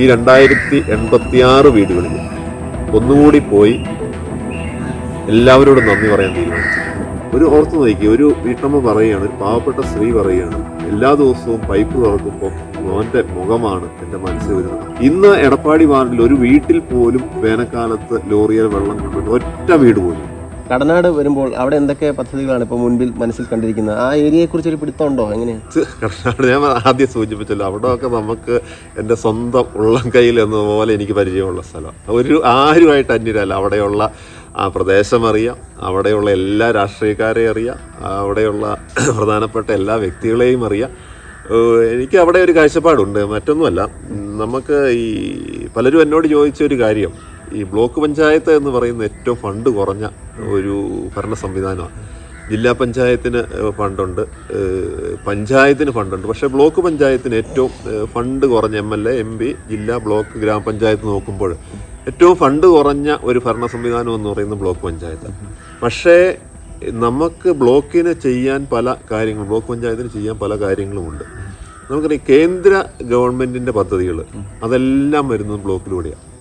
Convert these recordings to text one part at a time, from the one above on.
ഈ രണ്ടായിരത്തി എൺപത്തി ആറ് വീടുകളിൽ ഒന്നുകൂടി പോയി എല്ലാവരോടും നന്ദി പറയാൻ തീരുമാനിച്ചു. ഒരു ഓർത്ത് നോക്കി ഒരു വീട്ടമ്മ പറയുകയാണ് ഒരു പാവപ്പെട്ട സ്ത്രീ പറയുകയാണ് എല്ലാ ദിവസവും പൈപ്പ് തുറക്കുമ്പോൾ മോന്റെ മുഖമാണ് എന്റെ മനസ്സിൽ വരുന്നത്. ഇന്ന് എടപ്പാടി വാർഡിൽ ഒരു വീട്ടിൽ പോലും വേനൽക്കാലത്ത് ലോറിയിൽ വെള്ളം കൊണ്ടുവരുന്ന ഒറ്റ വീട് പോലും കടനാട് വരുമ്പോൾ അവിടെ എന്തൊക്കെ പദ്ധതികളാണ് ഇപ്പോൾ മുൻപിൽ മനസ്സിൽ കണ്ടിരിക്കുന്നത്? ആ ഏരിയയെ കുറിച്ച് ഒരു പിടുത്തമുണ്ടോ? എങ്ങനെയാണ് കർണാടക ഞാൻ ആദ്യം സൂചിപ്പിച്ചല്ലോ അവിടെയൊക്കെ നമുക്ക് എന്റെ സ്വന്തം ഉള്ളം കയ്യിൽ എന്നതുപോലെ എനിക്ക് പരിചയമുള്ള സ്ഥലം. ഒരു ആരുമായിട്ട് അന്യരല്ല അവിടെയുള്ള ആ പ്രദേശം അറിയാം അവിടെയുള്ള എല്ലാ രാഷ്ട്രീയക്കാരെയും അറിയാം അവിടെയുള്ള പ്രധാനപ്പെട്ട എല്ലാ വ്യക്തികളെയും അറിയാം. എനിക്ക് അവിടെ ഒരു കാഴ്ചപ്പാടുണ്ട് മറ്റൊന്നുമല്ല. നമുക്ക് ഈ പലരും എന്നോട് ചോദിച്ച ഒരു കാര്യം ഈ ബ്ലോക്ക് പഞ്ചായത്ത് എന്ന് പറയുന്ന ഏറ്റവും ഫണ്ട് കുറഞ്ഞ ഒരു ഭരണ സംവിധാനമാണ്. ജില്ലാ പഞ്ചായത്തിന് ഫണ്ടുണ്ട്. പഞ്ചായത്തിന് ഫണ്ടുണ്ട്. പക്ഷേ ബ്ലോക്ക് പഞ്ചായത്തിന് ഏറ്റവും ഫണ്ട് കുറഞ്ഞ M L A M P ജില്ലാ ബ്ലോക്ക് ഗ്രാമപഞ്ചായത്ത് നോക്കുമ്പോൾ ഏറ്റവും ഫണ്ട് കുറഞ്ഞ ഒരു ഭരണ സംവിധാനം എന്ന് പറയുന്നത് ബ്ലോക്ക് പഞ്ചായത്ത് പക്ഷേ നമുക്ക് ബ്ലോക്കിന് ചെയ്യാൻ പല കാര്യങ്ങളും ബ്ലോക്ക് പഞ്ചായത്തിന് ചെയ്യാൻ പല കാര്യങ്ങളുമുണ്ട്. നമുക്കറിയാം കേന്ദ്ര ഗവൺമെന്റിന്റെ പദ്ധതികൾ അതെല്ലാം വരുന്നത് ബ്ലോക്കിലൂടെയാണ്.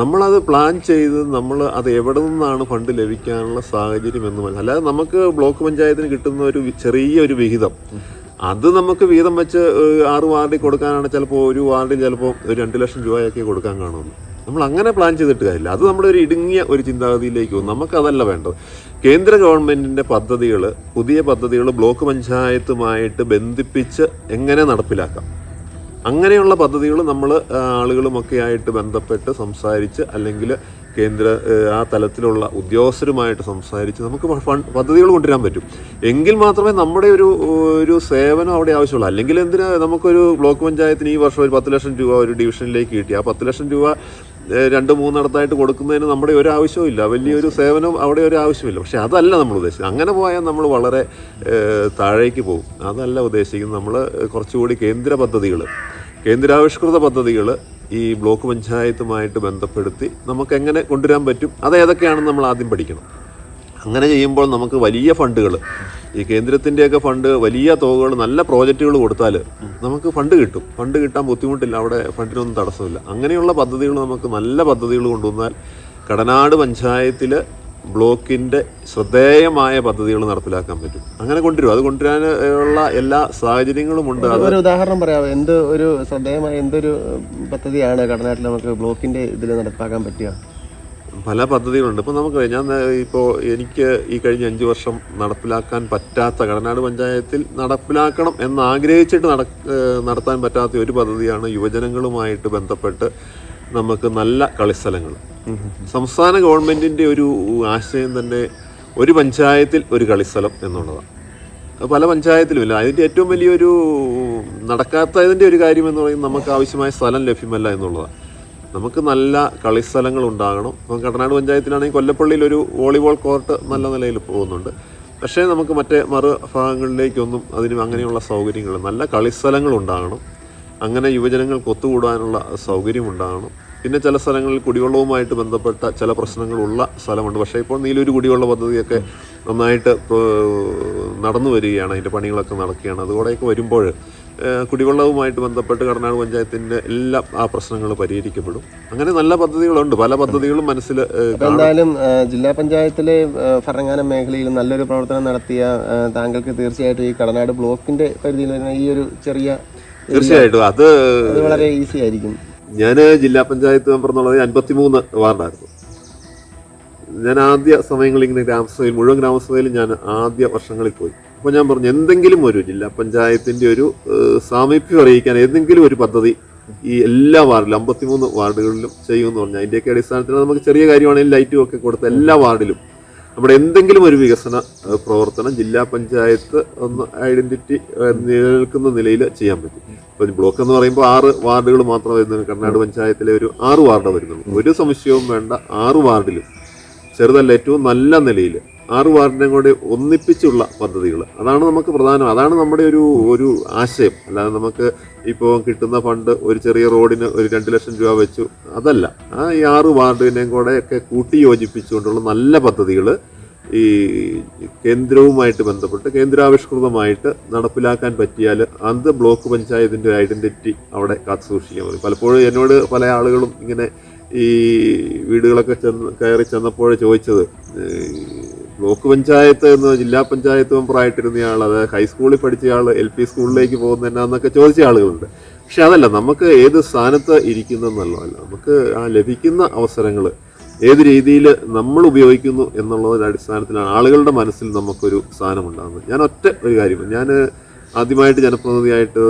നമ്മളത് പ്ലാൻ ചെയ്ത് നമ്മൾ അത് എവിടെ നിന്നാണ് ഫണ്ട് ലഭിക്കാനുള്ള സാഹചര്യം എന്ന് മനസ്സിലായി. അല്ലാതെ നമുക്ക് ബ്ലോക്ക് പഞ്ചായത്തിന് കിട്ടുന്ന ഒരു ചെറിയൊരു വിഹിതം. അത് നമുക്ക് വീതം വെച്ച് ആറ് വാർഡിൽ കൊടുക്കാനാണ് ചിലപ്പോൾ ഒരു വാർഡിൽ ചിലപ്പോൾ ഒരു രണ്ട് ലക്ഷം രൂപയൊക്കെ കൊടുക്കാൻ കാണുമെന്ന് നമ്മൾ അങ്ങനെ പ്ലാൻ ചെയ്തിട്ട് കാര്യമില്ല. അത് നമ്മുടെ ഒരു ഇടുങ്ങിയ ഒരു ചിന്താഗതിയിലേക്ക് പോകും നമുക്കതല്ല വേണ്ടത്. കേന്ദ്ര ഗവൺമെന്റിന്റെ പദ്ധതികൾ പുതിയ പദ്ധതികൾ ബ്ലോക്ക് പഞ്ചായത്തുമായിട്ട് ബന്ധിപ്പിച്ച് എങ്ങനെ നടപ്പിലാക്കാം? അങ്ങനെയുള്ള പദ്ധതികൾ നമ്മൾ ആളുകളുമൊക്കെ ആയിട്ട് ബന്ധപ്പെട്ട് സംസാരിച്ച് അല്ലെങ്കിൽ കേന്ദ്ര ആ തലത്തിലുള്ള ഉദ്യോഗസ്ഥരുമായിട്ട് സംസാരിച്ച് നമുക്ക് പദ്ധതികൾ കൊണ്ടുവരാൻ പറ്റും. എങ്കിൽ മാത്രമേ നമ്മുടെ ഒരു ഒരു സേവനം അവിടെ ആവശ്യമുള്ളൂ. അല്ലെങ്കിൽ എന്തിനാ നമുക്കൊരു ബ്ലോക്ക് പഞ്ചായത്തിന് ഈ വർഷം ഒരു പത്ത് ലക്ഷം രൂപ ഒരു ഡിവിഷനിലേക്ക് കിട്ടി. ആ പത്ത് ലക്ഷം രൂപ രണ്ട് മൂന്നിടത്തായിട്ട് കൊടുക്കുന്നതിന് നമ്മുടെ ഒരു ആവശ്യമില്ല വലിയൊരു സേവനം അവിടെ ഒരു ആവശ്യമില്ല. പക്ഷെ അതല്ല നമ്മൾ ഉദ്ദേശിച്ചത്. അങ്ങനെ പോയാൽ നമ്മൾ വളരെ താഴേക്ക് പോകും. അതല്ല ഉദ്ദേശിക്കുന്നത്. നമ്മൾ കുറച്ചുകൂടി കേന്ദ്ര പദ്ധതികൾ കേന്ദ്രാവിഷ്കൃത പദ്ധതികൾ ഈ ബ്ലോക്ക് പഞ്ചായത്തുമായിട്ട് ബന്ധപ്പെടുത്തി നമുക്ക് എങ്ങനെ കൊണ്ടുവരാൻ പറ്റും? അത് ഏതൊക്കെയാണെന്ന് നമ്മൾ ആദ്യം പഠിക്കണം. അങ്ങനെ ചെയ്യുമ്പോൾ നമുക്ക് വലിയ ഫണ്ടുകൾ ഈ കേന്ദ്രത്തിന്റെയൊക്കെ ഫണ്ട് വലിയ തുകകൾ നല്ല പ്രോജക്റ്റുകൾ കൊടുത്താൽ നമുക്ക് ഫണ്ട് കിട്ടും. ഫണ്ട് കിട്ടാൻ ബുദ്ധിമുട്ടില്ല അവിടെ ഫണ്ടിനൊന്നും തടസ്സമില്ല. അങ്ങനെയുള്ള പദ്ധതികൾ നമുക്ക് നല്ല പദ്ധതികൾ കൊണ്ടുവന്നാൽ കടനാട് പഞ്ചായത്തിൽ ബ്ലോക്കിന്റെ ശ്രദ്ധേയമായ പദ്ധതികൾ നടപ്പിലാക്കാൻ പറ്റും. അങ്ങനെ കൊണ്ടുവരും. അത് കൊണ്ടുവരാൻ ഉള്ള എല്ലാ സാഹചര്യങ്ങളും ഉണ്ട്. ഒരു ഉദാഹരണം പറയാം. എന്ത് ഒരു ശ്രദ്ധേയമായ എന്തൊരു പദ്ധതിയാണ് കടനാട്ടിൽ നമുക്ക് ബ്ലോക്കിന്റെ ഇതിൽ നടപ്പാക്കാൻ പറ്റുക? പല പദ്ധതികളുണ്ട്. ഇപ്പോൾ നമുക്ക് ഞാൻ ഇപ്പോൾ എനിക്ക് ഈ കഴിഞ്ഞ അഞ്ച് വർഷം നടപ്പിലാക്കാൻ പറ്റാത്ത കടനാട് പഞ്ചായത്തിൽ നടപ്പിലാക്കണം എന്ന് ആഗ്രഹിച്ചിട്ട് നട നടത്താൻ പറ്റാത്ത ഒരു പദ്ധതിയാണ് യുവജനങ്ങളുമായിട്ട് ബന്ധപ്പെട്ട് നമുക്ക് നല്ല കളിസ്ഥലങ്ങൾ. സംസ്ഥാന ഗവൺമെന്റിന്റെ ഒരു ആശയം തന്നെ ഒരു പഞ്ചായത്തിൽ ഒരു കളിസ്ഥലം എന്നുള്ളതാണ്. അത് പല പഞ്ചായത്തിലും ഇല്ല. അതിന്റെ ഏറ്റവും വലിയൊരു നടക്കാത്തതിന്റെ ഒരു കാര്യം എന്ന് പറയുന്നത് നമുക്ക് ആവശ്യമായ സ്ഥലം ലഭ്യമല്ല എന്നുള്ളതാണ്. നമുക്ക് നല്ല കളിസ്ഥലങ്ങൾ ഉണ്ടാകണം. ഇപ്പം കടനാട് പഞ്ചായത്തിലാണെങ്കിൽ കൊല്ലപ്പള്ളിയിൽ ഒരു വോളിബോൾ കോർട്ട് നല്ല നിലയിൽ പോകുന്നുണ്ട്. പക്ഷേ നമുക്ക് മറ്റേ മറു ഭാഗങ്ങളിലേക്കൊന്നും അതിന് അങ്ങനെയുള്ള സൗകര്യങ്ങൾ നല്ല കളിസ്ഥലങ്ങൾ ഉണ്ടാകണം. അങ്ങനെ യുവജനങ്ങൾക്ക് ഒത്തുകൂടാനുള്ള സൗകര്യം ഉണ്ടാകണം പിന്നെ ചില സ്ഥലങ്ങളിൽ കുടിവെള്ളവുമായിട്ട് ബന്ധപ്പെട്ട ചില പ്രശ്നങ്ങളുള്ള സ്ഥലമുണ്ട്. പക്ഷേ ഇപ്പോൾ നീലൂര് കുടിവെള്ള പദ്ധതിയൊക്കെ നന്നായിട്ട് നടന്നു വരികയാണ്. അതിന്റെ പണികളൊക്കെ നടക്കുകയാണ്. അതുകൂടെയൊക്കെ വരുമ്പോൾ കുടിവെള്ളവുമായിട്ട് ബന്ധപ്പെട്ട് കർണാടക പഞ്ചായത്തിന്റെ എല്ലാം ആ പ്രശ്നങ്ങൾ പരിഹരിക്കപ്പെടും. അങ്ങനെ നല്ല പദ്ധതികളുണ്ട്. പല പദ്ധതികളും മനസ്സിൽ എന്തായാലും ജില്ലാ പഞ്ചായത്തിലെ ഭരണങ്ങാന മേഖലയിൽ നല്ലൊരു പ്രവർത്തനം നടത്തിയ താങ്കൾക്ക് തീർച്ചയായിട്ടും ഈ കടനാട് ബ്ലോക്കിന്റെ പരിധിയിൽ വരുന്ന ഈ ഒരു ചെറിയ തീർച്ചയായിട്ടും. അത് വളരെ ഈസി ആയിരിക്കും. ഞാൻ ജില്ലാ പഞ്ചായത്ത് മെമ്പർ എന്നുള്ളത് അൻപത്തിമൂന്ന് വാർഡായിരുന്നു. ഞാൻ ആദ്യ സമയങ്ങളിൽ ഇങ്ങനെ ഗ്രാമസഭയിൽ മുഴുവൻ ഗ്രാമസഭയിലും ഞാൻ ആദ്യ വർഷങ്ങളിൽ പോയി. അപ്പോൾ ഞാൻ പറഞ്ഞു എന്തെങ്കിലും ഒരു ജില്ലാ പഞ്ചായത്തിന്റെ ഒരു സാമീപ്യം അറിയിക്കാൻ ഏതെങ്കിലും ഒരു പദ്ധതി ഈ എല്ലാ വാർഡിലും അമ്പത്തിമൂന്ന് വാർഡുകളിലും ചെയ്യുമെന്ന് പറഞ്ഞാൽ അതിന്റെയൊക്കെ അടിസ്ഥാനത്തിൽ നമുക്ക് ചെറിയ കാര്യമാണെങ്കിൽ ലൈറ്റും ഒക്കെ കൊടുത്ത എല്ലാ വാർഡിലും നമ്മുടെ എന്തെങ്കിലും ഒരു വികസന പ്രവർത്തനം ജില്ലാ പഞ്ചായത്ത് ഒന്ന് ഐഡന്റിറ്റി നിലനിൽക്കുന്ന നിലയിൽ ചെയ്യാൻ പറ്റും. ഇപ്പൊ ബ്ലോക്ക് എന്ന് പറയുമ്പോൾ ആറ് വാർഡുകൾ മാത്രം വരുന്നത് കർണാടക പഞ്ചായത്തിലെ ഒരു ആറ് വാർഡ് വരുന്നുള്ളൂ. ഒരു സംശയവും വേണ്ട ആറ് വാർഡിലും ചെറുതല്ല ഏറ്റവും നല്ല നിലയിൽ ആറ് വാർഡിനെ കൂടി ഒന്നിപ്പിച്ചുള്ള പദ്ധതികൾ. അതാണ് നമുക്ക് പ്രധാനം. അതാണ് നമ്മുടെ ഒരു ഒരു ആശയം. അല്ലാതെ നമുക്ക് ഇപ്പോൾ കിട്ടുന്ന ഫണ്ട് ഒരു ചെറിയ റോഡിന് ഒരു രണ്ട് ലക്ഷം രൂപ വെച്ചു. അതല്ല. ആ ഈ ആറ് വാർഡിനെയും കൂടെ ഒക്കെ കൂട്ടി യോജിപ്പിച്ചുകൊണ്ടുള്ള നല്ല പദ്ധതികൾ ഈ കേന്ദ്രവുമായിട്ട് ബന്ധപ്പെട്ട് കേന്ദ്രാവിഷ്കൃതമായിട്ട് നടപ്പിലാക്കാൻ പറ്റിയാൽ അത് ബ്ലോക്ക് പഞ്ചായത്തിന്റെ ഐഡന്റിറ്റി അവിടെ കാത്തു സൂക്ഷിക്കാൻ പലപ്പോഴും എന്നോട് പല ആളുകളും ഇങ്ങനെ ഈ വീടുകളൊക്കെ ചെന്ന് കയറി ചെന്നപ്പോൾ ചോദിച്ചത് ബ്ലോക്ക് പഞ്ചായത്ത് എന്ന് ജില്ലാ പഞ്ചായത്ത് മെമ്പറായിട്ടിരുന്നയാൾ അത് ഹൈസ്കൂളിൽ പഠിച്ച ആൾ എൽ പി സ്കൂളിലേക്ക് പോകുന്ന ചോദിച്ച ആളുകളുണ്ട്. പക്ഷെ അതല്ല നമുക്ക് ഏത് സ്ഥാനത്ത് ഇരിക്കുന്നെന്നല്ല നമുക്ക് ആ ലഭിക്കുന്ന അവസരങ്ങൾ ഏത് രീതിയിൽ നമ്മൾ ഉപയോഗിക്കുന്നു എന്നുള്ളതിന്റെ അടിസ്ഥാനത്തിലാണ് ആളുകളുടെ മനസ്സിൽ നമുക്കൊരു സ്ഥാനം ഉണ്ടാകുന്നത് ഞാൻ ഒറ്റ ഒരു കാര്യം ഞാൻ ആദ്യമായിട്ട് ജനപ്രതിനിധിയായിട്ട്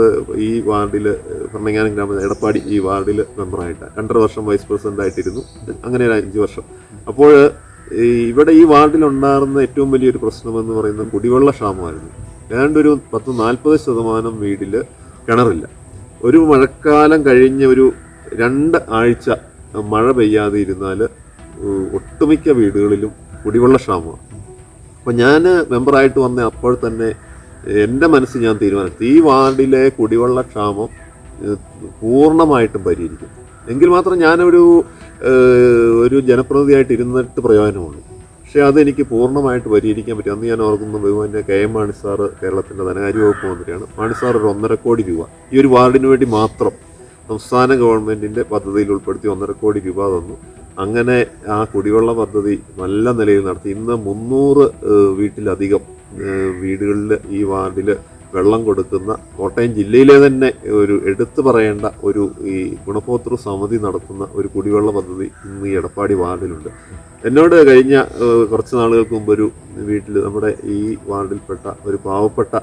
ഈ വാർഡിൽ ഭരണങ്ങാനം ഗ്രാമ എടപ്പാടി ഈ വാർഡിൽ മെമ്പറായിട്ട് രണ്ടര വർഷം വൈസ് പ്രസിഡന്റ് ആയിട്ടിരുന്നു അങ്ങനെ ഒരു അഞ്ച് വർഷം. അപ്പോൾ ഇവിടെ ഈ വാർഡിൽ ഉണ്ടായിരുന്ന ഏറ്റവും വലിയൊരു പ്രശ്നം എന്ന് പറയുന്നത് കുടിവെള്ള ക്ഷാമമായിരുന്നു. ഏതാണ്ട് ഒരു പത്ത് നാൽപ്പത് ശതമാനം വീടിൽ കിണറില്ല. ഒരു മഴക്കാലം കഴിഞ്ഞ ഒരു രണ്ട് ആഴ്ച മഴ പെയ്യാതെ ഇരുന്നാൽ ഒട്ടുമിക്ക വീടുകളിലും കുടിവെള്ള ക്ഷാമമാണ്. അപ്പം ഞാൻ മെമ്പറായിട്ട് വന്ന അപ്പോൾ തന്നെ എന്റെ മനസ്സ് ഞാൻ തീരുമാനിച്ചു. ഈ വാർഡിലെ കുടിവെള്ള ക്ഷാമം പൂർണമായിട്ടും പരിഹരിക്കും. എങ്കിൽ മാത്രം ഞാനൊരു ഒരു ജനപ്രതിനിധിയായിട്ട് ഇരുന്നിട്ട് പ്രയോജനമുള്ളൂ പക്ഷേ അതെനിക്ക് പൂർണമായിട്ട് പരിഹരിക്കാൻ പറ്റും. അന്ന് ഞാൻ ഓർക്കുന്ന ബഹുമാന്യ കെ എം മാണി സാറ് കേരളത്തിന്റെ ധനകാര്യ വകുപ്പ് മന്ത്രിയാണ്. മാണി സാർ ഒരു ഒന്നര കോടി രൂപ. ഈ ഒരു വാർഡിന് വേണ്ടി മാത്രം സംസ്ഥാന ഗവൺമെന്റിന്റെ പദ്ധതിയിൽ ഉൾപ്പെടുത്തി ഒന്നര കോടി രൂപ തന്നു. അങ്ങനെ ആ കുടിവെള്ള പദ്ധതി നല്ല നിലയിൽ നടത്തി. ഇന്ന് മുന്നൂറ് വീട്ടിലധികം വീടുകളിൽ ഈ വാർഡിൽ വെള്ളം കൊടുക്കുന്ന കോട്ടയം ജില്ലയിലെ തന്നെ ഒരു എടുത്തു പറയേണ്ട ഒരു ഈ ഗുണഭോക്തൃ സമിതി നടത്തുന്ന ഒരു കുടിവെള്ള പദ്ധതി ഇന്ന് ഈ എടപ്പാടി വാർഡിലുണ്ട്. എന്നോട് കഴിഞ്ഞ കുറച്ച് നാളുകൾക്ക് മുമ്പ് ഒരു വീട്ടിൽ നമ്മുടെ ഈ വാർഡിൽപ്പെട്ട ഒരു പാവപ്പെട്ട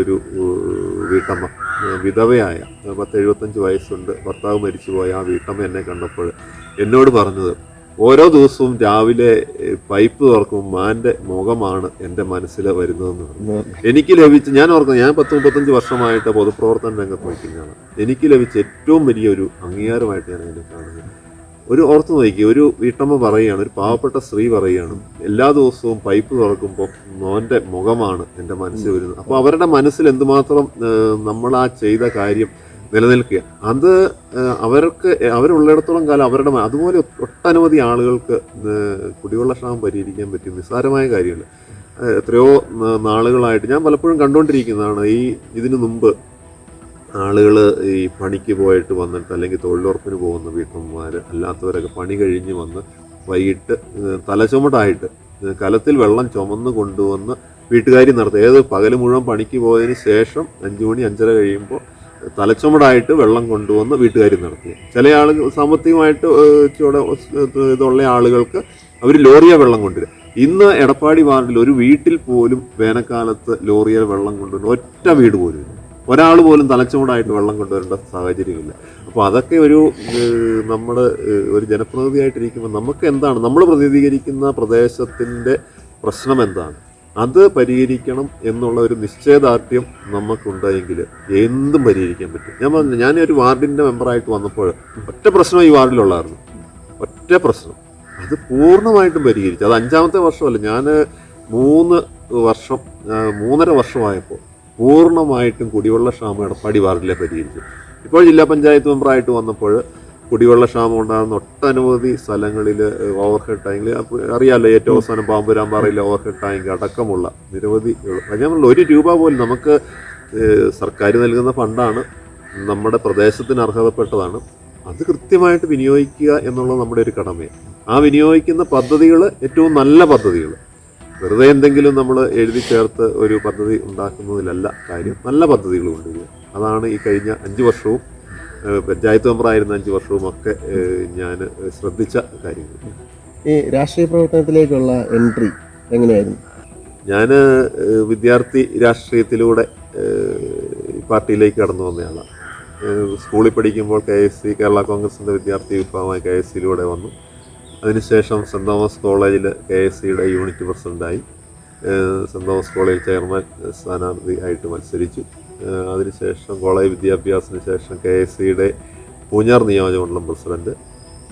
ഒരു വീട്ടമ്മ വിധവയായ പത്ത് എഴുപത്തഞ്ച് വയസ്സുണ്ട്. ഭർത്താവ് മരിച്ചുപോയ ആ വീട്ടമ്മ എന്നെ കണ്ടപ്പോൾ എന്നോട് പറഞ്ഞത് ഓരോ ദിവസവും രാവിലെ പൈപ്പ് തുറക്കുമ്പോൾ മാന്റെ മുഖമാണ് എന്റെ മനസ്സിൽ വരുന്നതെന്ന് എനിക്ക് ലഭിച്ച ഞാൻ ഓർക്കുന്നു ഞാൻ പത്ത് മുപ്പത്തഞ്ച് വർഷമായിട്ട് പൊതുപ്രവർത്തന രംഗത്ത് നിൽക്കുന്നതാണ് എനിക്ക് ലഭിച്ച ഏറ്റവും വലിയ ഒരു അംഗീകാരമായിട്ട് ഞാൻ അതിനെ കാണുന്നത്. ഒരു ഓർത്ത് നോക്കി ഒരു വീട്ടമ്മ പറയുകയാണ് ഒരു പാവപ്പെട്ട സ്ത്രീ പറയുകയാണ് എല്ലാ ദിവസവും പൈപ്പ് തുറക്കുമ്പോൾ മോന്റെ മുഖമാണ് എന്റെ മനസ്സിൽ വരുന്നത്. അപ്പോൾ അവരുടെ മനസ്സിൽ എന്തുമാത്രം നമ്മൾ ആ ചെയ്ത കാര്യം നിലനിൽക്കുക. അത് അവർക്ക് അവരുള്ളിടത്തോളം കാലം അവരുടെ അതുപോലെ ഒട്ടനവധി ആളുകൾക്ക് കുടിവെള്ള ക്ഷാമം പരിഹരിക്കാൻ പറ്റിയ നിസ്സാരമായ കാര്യങ്ങൾ. എത്രയോ നാളുകളായിട്ട് ഞാൻ പലപ്പോഴും കണ്ടുകൊണ്ടിരിക്കുന്നതാണ്. ഈ ഇതിനു മുമ്പ് ആളുകൾ ഈ പണിക്ക് പോയിട്ട് വന്നിട്ട് അല്ലെങ്കിൽ തൊഴിലുറപ്പിന് പോകുന്ന വീട്ടമ്മമാർ അല്ലാത്തവരൊക്കെ പണി കഴിഞ്ഞ് വന്ന് വൈകിട്ട് തലച്ചുമട്ടായിട്ട് കലത്തിൽ വെള്ളം ചുമന്ന് കൊണ്ടുവന്ന് വീട്ടുകാരി നടത്തുക ഏത് പകൽ മുഴുവൻ പണിക്ക് പോയതിന് ശേഷം അഞ്ചു മണി അഞ്ചര കഴിയുമ്പോൾ തലച്ചുമടായിട്ട് വെള്ളം കൊണ്ടുവന്ന് വീട്ടുകാരി നടത്തി. ചില ആളുകൾ സാമ്പത്തികമായിട്ട് ചുവടെ ഇതുള്ള ആളുകൾക്ക് അവർ ലോറിയ വെള്ളം കൊണ്ടുവരും ഇന്ന് എടപ്പാടി വാർഡിൽ ഒരു വീട്ടിൽ പോലും വേനൽക്കാലത്ത് ലോറിയ വെള്ളം കൊണ്ടുവരുന്ന ഒറ്റ വീട് പോലും ഒരാൾ പോലും തലച്ചുമടായിട്ട് വെള്ളം കൊണ്ടുവരേണ്ട സാഹചര്യമില്ല. അപ്പോൾ അതൊക്കെ ഒരു നമ്മൾ ഒരു ജനപ്രതിനിധിയായിട്ടിരിക്കുമ്പോൾ നമുക്ക് എന്താണ് നമ്മൾ പ്രതിനിധീകരിക്കുന്ന പ്രദേശത്തിന്റെ പ്രശ്നം എന്താണ്? അത് പരിഹരിക്കണം എന്നുള്ള ഒരു നിശ്ചയദാർഢ്യം നമുക്കുണ്ടെങ്കിൽ എന്തും പരിഹരിക്കാൻ പറ്റും. ഞാൻ പറഞ്ഞു ഞാൻ ഒരു വാർഡിന്റെ മെമ്പറായിട്ട് വന്നപ്പോൾ ഒറ്റ പ്രശ്നം ഈ വാർഡിലുള്ളായിരുന്നു ഒറ്റ പ്രശ്നം. അത് പൂർണമായിട്ടും പരിഹരിച്ചു. അത് അഞ്ചാമത്തെ വർഷമല്ല. ഞാൻ മൂന്ന് വർഷം മൂന്നര വർഷമായപ്പോൾ പൂർണമായിട്ടും കുടിവെള്ള ക്ഷാമം എടപ്പാടി വാർഡിലെ പരിഹരിച്ചു. ഇപ്പോൾ ജില്ലാ പഞ്ചായത്ത് മെമ്പറായിട്ട് വന്നപ്പോൾ കുടിവെള്ള ക്ഷാമം ഉണ്ടാകുന്ന ഒട്ടനവധി സ്ഥലങ്ങളിൽ ഓവർഹെഡ് ടാങ്കിൽ അറിയാമല്ലോ ഏറ്റവും അവസാനം പാമ്പുരാമ്പാറയിലെ ഓവർഹെഡ് ടാങ്ക് അടക്കമുള്ള നിരവധി ഞാൻ ഒരു രൂപ പോലും നമുക്ക് സർക്കാർ നൽകുന്ന ഫണ്ടാണ് നമ്മുടെ പ്രദേശത്തിന് അർഹതപ്പെട്ടതാണ്. അത് കൃത്യമായിട്ട് വിനിയോഗിക്കുക എന്നുള്ളത് നമ്മുടെ ഒരു കടമയാണ്. ആ വിനിയോഗിക്കുന്ന പദ്ധതികൾ ഏറ്റവും നല്ല പദ്ധതികൾ വെറുതെ എന്തെങ്കിലും നമ്മൾ എഴുതി ചേർത്ത് ഒരു പദ്ധതി ഉണ്ടാക്കുന്നതിലല്ല കാര്യം. നല്ല പദ്ധതികൾ കൊണ്ടുവരിക അതാണ് ഈ കഴിഞ്ഞ അഞ്ച് വർഷവും പഞ്ചായത്ത് മെമ്പറായിരുന്ന അഞ്ച് വർഷവും ഒക്കെ ഞാൻ ശ്രദ്ധിച്ച കാര്യങ്ങൾ. ഈ രാഷ്ട്രീയ പ്രവർത്തനത്തിലേക്കുള്ള എൻട്രി എങ്ങനെയായിരുന്നു? ഞാൻ വിദ്യാർത്ഥി രാഷ്ട്രീയത്തിലൂടെ പാർട്ടിയിലേക്ക് കടന്നു വന്നയാളാണ് സ്കൂളിൽ പഠിക്കുമ്പോൾ കെ എസ് സി കേരള കോൺഗ്രസിന്റെ വിദ്യാർത്ഥി വിഭാഗമായി കെ എസ് സിയിലൂടെ വന്നു. അതിനുശേഷം സെന്റ് തോമസ് കോളേജിൽ കെ എസ് സിയുടെ യൂണിറ്റ് പ്രസിഡന്റായി സെന്റ് തോമസ് കോളേജ് ചെയർമാൻ സ്ഥാനാർത്ഥി ആയിട്ട് മത്സരിച്ചു. അതിനുശേഷം കോളേജ് വിദ്യാഭ്യാസത്തിന് ശേഷം കെ എസ് സിയുടെ പൂഞ്ഞാർ നിയോജകമണ്ഡലം പ്രസിഡന്റ്.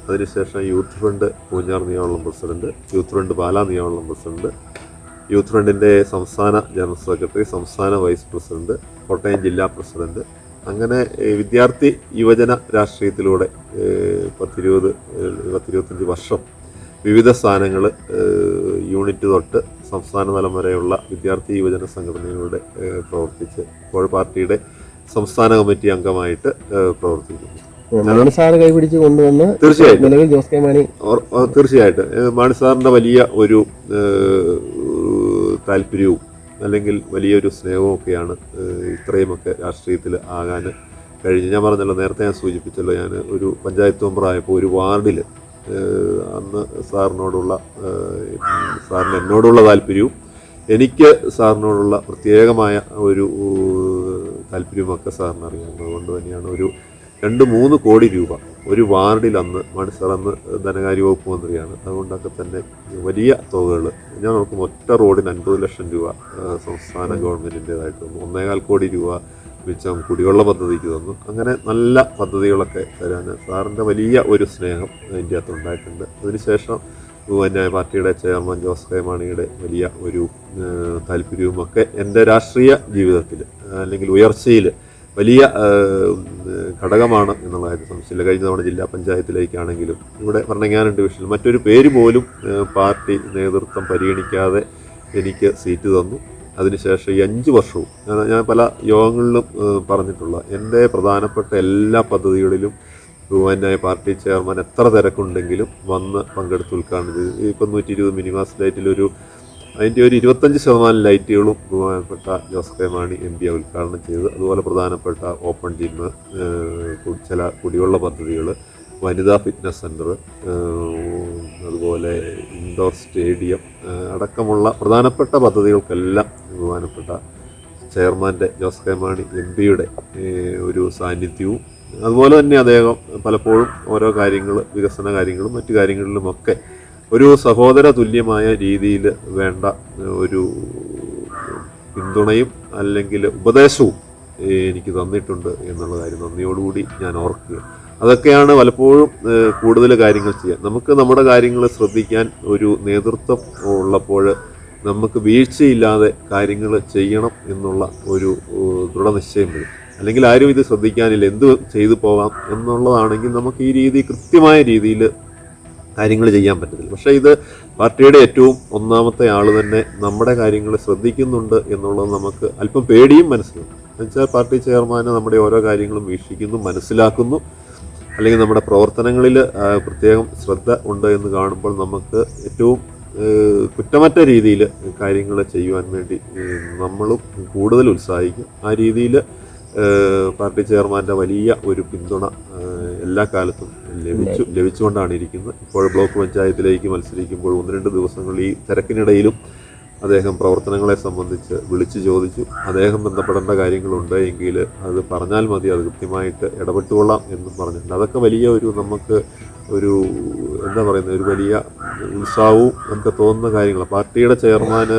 അതിനുശേഷം യൂത്ത് ഫ്രണ്ട് പൂഞ്ഞാർ നിയോജകമണ്ഡലം പ്രസിഡന്റ് യൂത്ത് ഫ്രണ്ട് പാലാ നിയോജകമണ്ഡലം പ്രസിഡന്റ് യൂത്ത് ഫ്രണ്ടിന്റെ സംസ്ഥാന ജനറൽ സെക്രട്ടറി സംസ്ഥാന വൈസ് പ്രസിഡന്റ് കോട്ടയം ജില്ലാ പ്രസിഡന്റ്. അങ്ങനെ വിദ്യാർത്ഥി യുവജന രാഷ്ട്രീയത്തിലൂടെ പത്തിരുപത് പത്തിരുപത്തഞ്ച് വർഷം വിവിധ സ്ഥാനങ്ങൾ യൂണിറ്റ് തൊട്ട് സംസ്ഥാന തലം വരെയുള്ള വിദ്യാർത്ഥി യുവജന സംഘടനകളുടെ പ്രവർത്തിച്ച് ഇപ്പോൾ പാർട്ടിയുടെ സംസ്ഥാന കമ്മിറ്റി അംഗമായിട്ട് പ്രവർത്തിക്കുന്നു. സാറ് കൈപിടിച്ച് കൊണ്ടുവന്ന് തീർച്ചയായിട്ടും. ജോസ് കെ മാണി തീർച്ചയായിട്ടും. മാണി സാറിന്റെ വലിയ ഒരു താല്പര്യവും അല്ലെങ്കിൽ വലിയൊരു സ്നേഹവും ഒക്കെയാണ് ഇത്രയുമൊക്കെ രാഷ്ട്രീയത്തിൽ ആകാൻ കഴിഞ്ഞ് ഞാൻ പറഞ്ഞല്ലോ നേരത്തെ ഞാൻ സൂചിപ്പിച്ചല്ലോ ഞാൻ ഒരു പഞ്ചായത്ത് മെമ്പറായപ്പോൾ ഒരു വാർഡിൽ അന്ന് സാറിനോടുള്ള സാറിന് എന്നോടുള്ള താല്പര്യവും എനിക്ക് സാറിനോടുള്ള പ്രത്യേകമായ ഒരു താല്പര്യമൊക്കെ സാറിന് അറിയാം അതുകൊണ്ട് തന്നെയാണ് ഒരു രണ്ട് മൂന്ന് കോടി രൂപ ഒരു വാർഡിൽ അന്ന് മണിസാർ അന്ന് ധനകാര്യ വകുപ്പ് മന്ത്രിയാണ്. അതുകൊണ്ടൊക്കെ തന്നെ വലിയ തുകകൾ ഞാൻ നോക്കുമ്പോൾ ഒറ്റ റോഡിന് അൻപത് ലക്ഷം രൂപ സംസ്ഥാന ഗവൺമെന്റിന്റെതായിട്ട് ഒന്നേകാൽ കോടി രൂപ മിച്ചം കുടിവെള്ള പദ്ധതിക്ക് തന്നു അങ്ങനെ നല്ല പദ്ധതികളൊക്കെ തരാൻ സാറിന്റെ വലിയ ഒരു സ്നേഹം അതിന്റെ അകത്ത് ഉണ്ടായിട്ടുണ്ട്. അതിനുശേഷം പിന്നെ പാർട്ടിയുടെ ചെയർമാൻ ജോസ് കെ മാണിയുടെ വലിയ ഒരു താല്പര്യവുമൊക്കെ എന്റെ രാഷ്ട്രീയ ജീവിതത്തിൽ അല്ലെങ്കിൽ ഉയർച്ചയിൽ വലിയ ഘടകമാണ് എന്നുള്ള കാര്യം സംശയമില്ല. കഴിഞ്ഞ തവണ ജില്ലാ പഞ്ചായത്തിലേക്കാണെങ്കിലും ഇവിടെ ഭരണങ്ങാനം ഡിവിഷനിൽ മറ്റൊരു പേര് പോലും പാർട്ടി നേതൃത്വം പരിഗണിക്കാതെ എനിക്ക് സീറ്റ് തന്നു. അതിനുശേഷം ഈ അഞ്ച് വർഷവും ഞാൻ- ഞാൻ പല യോഗങ്ങളിലും പറഞ്ഞിട്ടുള്ള എന്റെ പ്രധാനപ്പെട്ട എല്ലാ പദ്ധതികളിലും ബഹുമാനായ പാർട്ടി ചെയർമാൻ എത്ര തിരക്കുണ്ടെങ്കിലും വന്ന് പങ്കെടുത്ത് ഉദ്ഘാടനം ചെയ്തു ഇപ്പം നൂറ്റി ഇരുപത് മിനിമാസ് ലൈറ്റിലൊരു അതിന്റെ ഒരു ഇരുപത്തഞ്ച് ശതമാനം ലൈറ്റുകളും ബഹുമാനപ്പെട്ട Jose K Mani M P ഉദ്ഘാടനം ചെയ്തു അതുപോലെ പ്രധാനപ്പെട്ട ഓപ്പൺ ജിം ചില കുടിവെള്ള പദ്ധതികൾ വനിതാ ഫിറ്റ്നസ് സെന്റർ അതുപോലെ ഇൻഡോർ സ്റ്റേഡിയം അടക്കമുള്ള പ്രധാനപ്പെട്ട പദ്ധതികൾക്കെല്ലാം ബഹുമാനപ്പെട്ട ചെയർമാന്റെ ജോസ് കെ മാണി എം പിയുടെ ഒരു സാന്നിധ്യവും. അതുപോലെ തന്നെ അദ്ദേഹം പലപ്പോഴും ഓരോ കാര്യങ്ങൾ വികസന കാര്യങ്ങളും മറ്റു കാര്യങ്ങളിലുമൊക്കെ ഒരു സഹോദര തുല്യമായ രീതിയിൽ വേണ്ട ഒരു പിന്തുണയും അല്ലെങ്കിൽ ഉപദേശവും എനിക്ക് തന്നിട്ടുണ്ട് എന്നുള്ള കാര്യം നന്ദിയോടുകൂടി ഞാൻ ഓർക്കുക. അതൊക്കെയാണ് പലപ്പോഴും കൂടുതൽ കാര്യങ്ങൾ ചെയ്യാൻ. നമുക്ക് നമ്മുടെ കാര്യങ്ങൾ ശ്രദ്ധിക്കാൻ ഒരു നേതൃത്വം ഉള്ളപ്പോൾ നമുക്ക് വീഴ്ചയില്ലാതെ കാര്യങ്ങൾ ചെയ്യണം എന്നുള്ള ഒരു ദൃഢനിശ്ചയം വരും. അല്ലെങ്കിൽ ആരും ഇത് ശ്രദ്ധിക്കാനില്ല എന്ത് ചെയ്തു പോകാം എന്നുള്ളതാണെങ്കിൽ നമുക്ക് ഈ രീതി കൃത്യമായ രീതിയിൽ കാര്യങ്ങൾ ചെയ്യാൻ പറ്റത്തില്ല. പക്ഷേ ഇത് പാർട്ടിയുടെ ഏറ്റവും ഒന്നാമത്തെ ആൾ തന്നെ നമ്മുടെ കാര്യങ്ങൾ ശ്രദ്ധിക്കുന്നുണ്ട് എന്നുള്ളത് നമുക്ക് അല്പം പേടിയും മനസ്സിലാവും എന്നുവെച്ചാൽ പാർട്ടി ചെയർമാന് നമ്മുടെ ഓരോ കാര്യങ്ങളും വീക്ഷിക്കുന്നു മനസ്സിലാക്കുന്നു. അല്ലെങ്കിൽ നമ്മുടെ പ്രവർത്തനങ്ങളിൽ പ്രത്യേകം ശ്രദ്ധ ഉണ്ട് എന്ന് കാണുമ്പോൾ നമുക്ക് ഏറ്റവും കുറ്റമറ്റ രീതിയിൽ കാര്യങ്ങൾ ചെയ്യുവാൻ വേണ്ടി നമ്മളും കൂടുതൽ ഉത്സാഹിക്കും. ആ രീതിയിൽ പാർട്ടി ചെയർമാന്റെ വലിയ ഒരു പിന്തുണ എല്ലാ കാലത്തും ലഭിച്ചു ലഭിച്ചുകൊണ്ടാണ് ഇരിക്കുന്നത്. ഇപ്പോൾ ബ്ലോക്ക് പഞ്ചായത്തിലേക്ക് മത്സരിക്കുമ്പോൾ ഒന്ന് രണ്ട് ദിവസങ്ങളിൽ ഈ തിരക്കിനിടയിലും അദ്ദേഹം പ്രവർത്തനങ്ങളെ സംബന്ധിച്ച് വിളിച്ചു ചോദിച്ചു. അദ്ദേഹം ബന്ധപ്പെടേണ്ട കാര്യങ്ങളുണ്ട് എങ്കിൽ അത് പറഞ്ഞാൽ മതി അത് കൃത്യമായിട്ട് ഇടപെട്ടുകൊള്ളാം എന്നും പറഞ്ഞിട്ടുണ്ട്. അതൊക്കെ വലിയ ഒരു നമുക്ക് ഒരു എന്താ പറയുന്നത് ഒരു വലിയ ഉത്സാഹവും നമുക്ക് തോന്നുന്ന കാര്യങ്ങൾ പാർട്ടിയുടെ ചെയർമാന്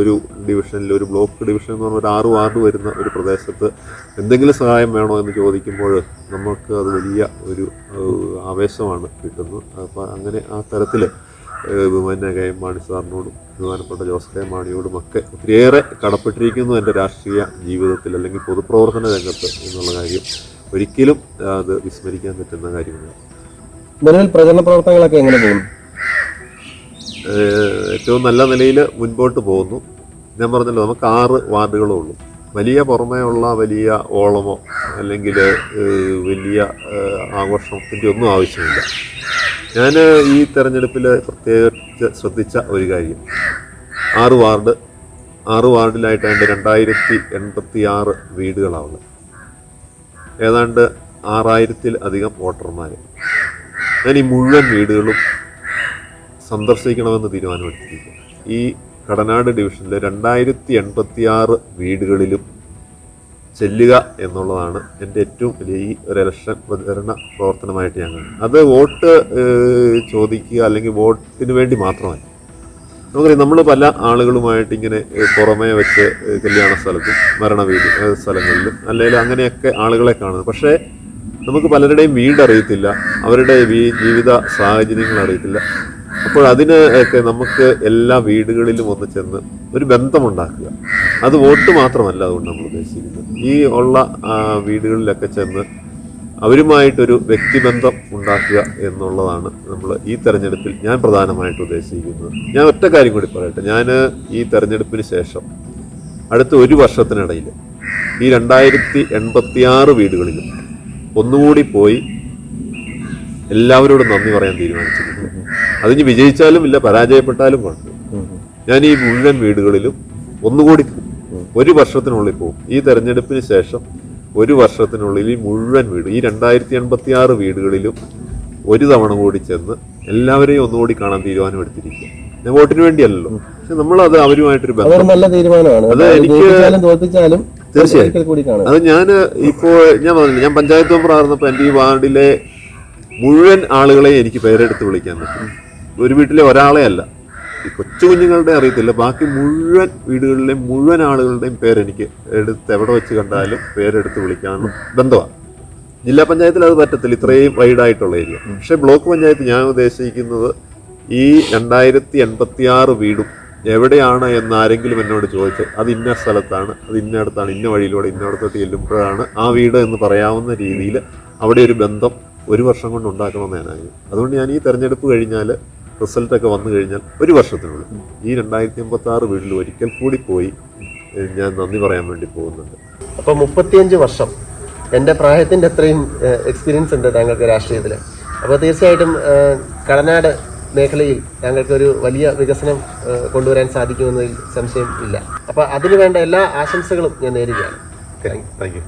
ഒരു ഡിവിഷനിൽ ഒരു ബ്ലോക്ക് ഡിവിഷൻ എന്ന് പറഞ്ഞ ഒരു ആറ് വാർഡ് വരുന്ന ഒരു പ്രദേശത്ത് എന്തെങ്കിലും സഹായം വേണോ എന്ന് ചോദിക്കുമ്പോൾ നമുക്ക് അത് വലിയ ഒരു ആവേശമാണ് കിട്ടുന്നത്. അപ്പോൾ അങ്ങനെ ആ തരത്തിൽ ബഹുമാന്യ കെ എം മാണി സാറിനോടും ബഹുമാനപ്പെട്ട ജോസ് കെ മാണിയോടും ഒക്കെ ഒത്തിരിയേറെ കടപ്പെട്ടിരിക്കുന്നു എന്റെ രാഷ്ട്രീയ ജീവിതത്തിൽ അല്ലെങ്കിൽ പൊതുപ്രവർത്തന രംഗത്ത് എന്നുള്ള കാര്യം. ഒരിക്കലും അത് വിസ്മരിക്കാൻ പറ്റുന്ന കാര്യമാണ് നിലവിൽ പ്രചരണ പ്രവർത്തനങ്ങളൊക്കെ എങ്ങനെ പോകുന്നു? ഏറ്റവും നല്ല നിലയിൽ മുൻപോട്ട് പോകുന്നു. ഞാൻ പറഞ്ഞല്ലോ നമുക്ക് ആറ് വാർഡുകളേ ഉള്ളൂ. വലിയ പുറമേ ഉള്ള വലിയ ഓളമോ അല്ലെങ്കിൽ വലിയ ആഘോഷത്തിന്റെ ഒന്നും ആവശ്യമില്ല. ഞാൻ ഈ തെരഞ്ഞെടുപ്പിൽ പ്രത്യേകിച്ച് ശ്രദ്ധിച്ച ഒരു കാര്യം. ആറ് വാർഡ് ആറ് വാർഡിലായിട്ടാണ് ഏതാണ്ട് രണ്ടായിരത്തി എൺപത്തി ആറ് വീടുകളാണ് ഏതാണ്ട് ആറായിരത്തിൽ അധികം വോട്ടർമാർ ഞാൻ ഈ മുഴുവൻ വീടുകളും സന്ദർശിക്കണമെന്ന് തീരുമാനമെടുത്തിരിക്കുന്നു. ഈ കടനാട് ഡിവിഷനിലെ രണ്ടായിരത്തി എൺപത്തി ആറ് വീടുകളിലും ചെല്ലുക എന്നുള്ളതാണ് എന്റെ ഏറ്റവും വലിയ ഈ ഒരു ഇലക്ഷൻ പ്രചരണ പ്രവർത്തനമായിട്ട് ഞാൻ കാണുന്നത് അത് വോട്ട് ചോദിക്കുക അല്ലെങ്കിൽ വോട്ടിന് വേണ്ടി മാത്രമല്ല. നമുക്കറിയാം നമ്മൾ പല ആളുകളുമായിട്ട് ഇങ്ങനെ പുറമേ വെച്ച് കല്യാണ സ്ഥലത്തും മരണ വീട് സ്ഥലങ്ങളിലും അല്ലെങ്കിൽ അങ്ങനെയൊക്കെ ആളുകളെ കാണുന്നത്. പക്ഷേ നമുക്ക് പലരുടെയും വീട് അറിയത്തില്ല അവരുടെ ജീവിത സാഹചര്യങ്ങൾ അറിയത്തില്ല. അപ്പോൾ അതിന് ഒക്കെ നമുക്ക് എല്ലാ വീടുകളിലും ഒന്ന് ചെന്ന് ഒരു ബന്ധമുണ്ടാക്കുക. അത് വോട്ട് മാത്രമല്ല അതുകൊണ്ട് നമ്മൾ ഉദ്ദേശിക്കുന്നത്. ഈ ഉള്ള വീടുകളിലൊക്കെ ചെന്ന് അവരുമായിട്ടൊരു വ്യക്തിബന്ധം ഉണ്ടാക്കുക എന്നുള്ളതാണ് നമ്മൾ ഈ തെരഞ്ഞെടുപ്പിൽ ഞാൻ പ്രധാനമായിട്ട് ഉദ്ദേശിക്കുന്നത്. ഞാൻ ഒറ്റ കാര്യം കൂടി പറയട്ടെ. ഞാൻ ഈ തെരഞ്ഞെടുപ്പിന് ശേഷം അടുത്ത ഒരു വർഷത്തിനിടയിൽ ഈ രണ്ടായിരത്തി എൺപത്തിയാറ് വീടുകളിലും ഒന്നുകൂടി പോയി എല്ലാവരോടും നന്ദി പറയാൻ തീരുമാനിച്ചിട്ടുണ്ട് ഇനി വിജയിച്ചാലും ഇല്ല പരാജയപ്പെട്ടാലും കുഴപ്പമില്ല ഞാൻ ഈ മുഴുവൻ വീടുകളിലും ഒന്നുകൂടി ഒരു വർഷത്തിനുള്ളിൽ പോകും. ഈ തെരഞ്ഞെടുപ്പിന് ശേഷം ഒരു വർഷത്തിനുള്ളിൽ ഈ മുഴുവൻ വീട് ഈ രണ്ടായിരത്തി എൺപത്തി ആറ് വീടുകളിലും ഒരു തവണ കൂടി ചെന്ന് എല്ലാവരെയും ഒന്നുകൂടി കാണാൻ തീരുമാനമെടുത്തിരിക്കുക. ഞാൻ വോട്ടിന് വേണ്ടിയല്ലല്ലോ. പക്ഷെ നമ്മളത് അവരുമായിട്ടൊരു ബന്ധം. നല്ല തീരുമാനമാണ്. അത് അത് എനിക്ക് തീർച്ചയായും. അത് ഞാൻ ഇപ്പോൾ ഞാൻ പറഞ്ഞില്ല ഞാൻ പഞ്ചായത്ത് മെമ്പർ ആയിരുന്നപ്പോൾ എന്റെ ഈ വാർഡിലെ മുഴുവൻ ആളുകളെ എനിക്ക് പേരെടുത്ത് വിളിക്കാൻ പറ്റും. ഒരു വീട്ടിലെ ഒരാളെ അല്ല. ഈ കൊച്ചു കുഞ്ഞുങ്ങളുടെ അറിയത്തില്ല. ബാക്കി മുഴുവൻ വീടുകളിലെയും മുഴുവൻ ആളുകളുടെയും പേരെനിക്ക് എടുത്ത് എവിടെ വെച്ച് കണ്ടാലും പേരെടുത്ത് വിളിക്കാനുള്ള ബന്ധമാണ്. ജില്ലാ പഞ്ചായത്തിൽ അത് പറ്റത്തില്ല. ഇത്രയും വൈഡായിട്ടുള്ള ഏരിയ. പക്ഷേ ബ്ലോക്ക് പഞ്ചായത്ത് ഞാൻ ഉദ്ദേശിക്കുന്നത് ഈ രണ്ടായിരത്തി എൺപത്തി ആറ് വീടും എവിടെയാണ് എന്ന് ആരെങ്കിലും എന്നോട് ചോദിച്ച് അത് ഇന്ന സ്ഥലത്താണ് അത് അടുത്താണ് ഇന്ന വഴിയിലൂടെ ഇന്നടത്തോട്ട് ചെല്ലുമ്പോഴാണ് ആ വീട് എന്ന് പറയാവുന്ന രീതിയിൽ അവിടെ ഒരു ബന്ധം ഒരു വർഷം കൊണ്ട് ഉണ്ടാക്കണമെന്ന് അതുകൊണ്ട് ഞാൻ ഈ തെരഞ്ഞെടുപ്പ് കഴിഞ്ഞാൽ റിസൾട്ടൊക്കെ വന്നു കഴിഞ്ഞാൽ ഒരു വർഷത്തിനുള്ളിൽ. ഈ രണ്ടായിരത്തി അമ്പത്തി ആറ് വീട്ടിൽ ഒരിക്കൽ കൂടി പോയി ഞാൻ നന്ദി പറയാൻ വേണ്ടി പോകുന്നുണ്ട്. അപ്പോൾ മുപ്പത്തിയഞ്ച് വർഷം. എന്റെ പ്രായത്തിന്റെ അത്രയും എക്സ്പീരിയൻസ് ഉണ്ട് താങ്കൾക്ക് രാഷ്ട്രീയത്തിൽ അപ്പോൾ തീർച്ചയായിട്ടും കടനാട് മേഖലയിൽ താങ്കൾക്ക് ഒരു വലിയ വികസനം കൊണ്ടുവരാൻ സാധിക്കുമെന്നതിൽ സംശയം ഇല്ല. അപ്പോൾ അതിനു വേണ്ട എല്ലാ ആശംസകളും ഞാൻ നേരുകയാണ്. Thank you